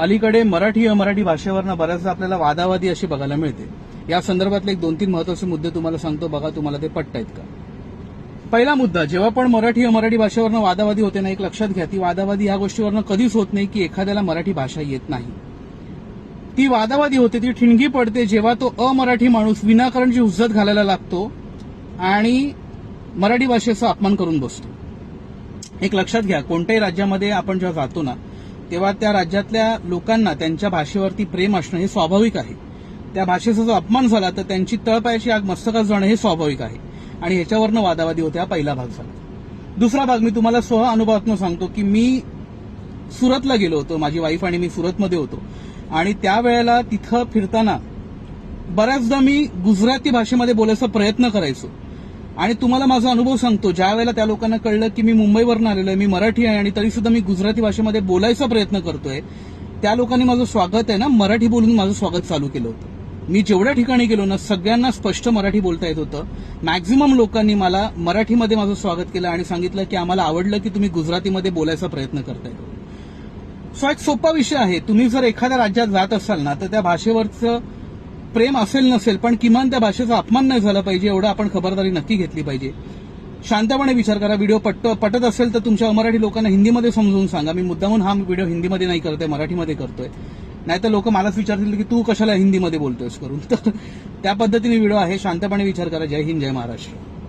अलीकडे मराठी अमराठी भाषेवरनं बऱ्याचदा आपल्याला वादावादी अशी बघायला मिळते. या संदर्भातले एक दोन तीन महत्त्वाचे मुद्दे तुम्हाला सांगतो बघा तुम्हाला ते पटतायत का? पहिला मुद्दा जेव्हा पण मराठी अमराठी भाषेवरनं वादावादी होते ना एक लक्षात घ्या ती वादावादी ह्या गोष्टीवरनं कधीच होत नाही की एखाद्याला मराठी भाषा येत नाही. ती वादावादी होते ती ठिणगी पडते जेव्हा तो अमराठी माणूस विनाकारणची हुज्जत घालायला लागतो आणि मराठी भाषेचा अपमान करून बसतो. एक लक्षात घ्या कोणत्याही राज्यामध्ये आपण जेव्हा जातो ना तेव्हा त्या राज्यातल्या लोकांना त्यांच्या भाषेवरती प्रेम असणं हे स्वाभाविक आहे. त्या भाषेचा जो अपमान झाला तर त्यांची तळपायाची आग मस्तकात जाणं हे स्वाभाविक आहे. आणि ह्याच्यावरनं वादावादी होते हा पहिला भाग झाला. दुसरा भाग मी तुम्हाला स्व अनुभवातून सांगतो की मी सुरतला गेलो होतो. माझी वाईफ आणि मी सुरतमध्ये होतो. आणि त्यावेळेला तिथं फिरताना बऱ्याचदा मी गुजराती भाषेमध्ये बोलायचा प्रयत्न करायचो. आणि तुम्हाला माझा अनुभव सांगतो ज्या वेळेला त्या लोकांना कळलं की मी मुंबईवरून आलेलो आहे मी मराठी आहे आणि तरी सुद्धा मी गुजराती भाषेमध्ये बोलायचा प्रयत्न करतोय त्या लोकांनी माझं स्वागत आहे ना मराठी बोलून माझं स्वागत चालू केलं होतं. मी जेवढ्या ठिकाणी गेलो ना सगळ्यांना स्पष्ट मराठी बोलता येत होतं. मॅक्झिमम लोकांनी मला मराठीमध्ये माझं स्वागत केलं आणि सांगितलं की आम्हाला आवडलं की तुम्ही गुजरातीमध्ये बोलायचा प्रयत्न करताय सो एक सोपा विषय आहे. तुम्ही जर एखाद्या राज्यात जात असाल ना तर त्या भाषेवरचं प्रेम असेल नसेल पण किमान त्या भाषेचा अपमान नाही झाला पाहिजे एवढं आपण खबरदारी नक्की घेतली पाहिजे. शांतपणे विचार करा व्हिडिओ पट पटत असेल तर तुमच्या मराठी लोकांना हिंदीमध्ये समजून सांगा. मी मुद्दामून हा व्हिडिओ हिंदीमध्ये नाही करतोय मराठीमध्ये करतोय. नाहीतर लोक मलाच विचारतील की तू कशाला हिंदीमध्ये बोलतोयस करून. तर त्या पद्धतीने व्हिडिओ आहे शांतपणे विचार करा. जय हिंद जय महाराष्ट्र.